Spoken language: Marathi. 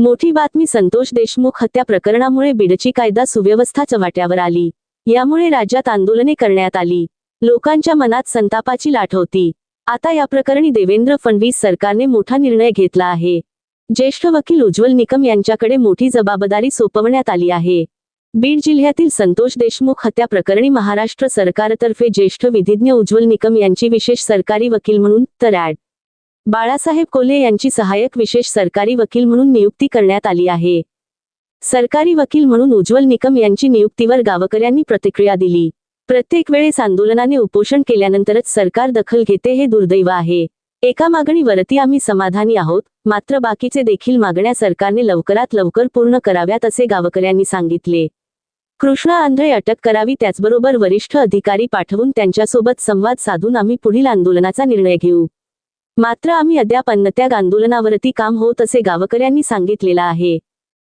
मोठी बातमी संतोष देशमुख हत्या प्रकरणामुळे बिडची कायदा सुव्यवस्था चव्हाट्यावर आली. यामुळे राज्यात आंदोलने करण्यात आली. लोकांच्या मनात संतापाची लाट होती. आता या प्रकरणी देवेंद्र फडणवीस सरकारने मोठा निर्णय घेतला आहे. ज्येष्ठ वकील उज्ज्वल निकम यांच्याकडे मोठी जबाबदारी सोपवण्यात आली आहे. बीड जिल्ह्यातील संतोष देशमुख हत्या प्रकरणी महाराष्ट्र सरकारतर्फे ज्येष्ठ विधिज्ञ उज्ज्वल निकम यांची विशेष सरकारी वकील म्हणून तर ॲड बाळासाहेब कोल्हे यांची सहाय्यक विशेष सरकारी वकील म्हणून नियुक्ती करण्यात आली आहे. सरकारी वकील म्हणून उज्ज्वल निकम यांची नियुक्तीवर गावकऱ्यांनी प्रतिक्रिया दिली. प्रत्येक वेळेस आंदोलनाने उपोषण केल्यानंतरच सरकार दखल घेते हे दुर्दैव आहे. एका मागणीवरती आम्ही समाधानी आहोत मात्र बाकीचे देखील मागण्या सरकारने लवकरात लवकर पूर्ण कराव्यात असे गावकऱ्यांनी सांगितले. कृष्णा आंधळे अटक करावी त्याचबरोबर वरिष्ठ अधिकारी पाठवून त्यांच्यासोबत संवाद साधून आम्ही पुढील आंदोलनाचा निर्णय घेऊ. मात्र आम्ही अद्याप अन्नत्याग आंदोलनावरती काम होत असे गावकऱ्यांनी सांगितलेलं आहे.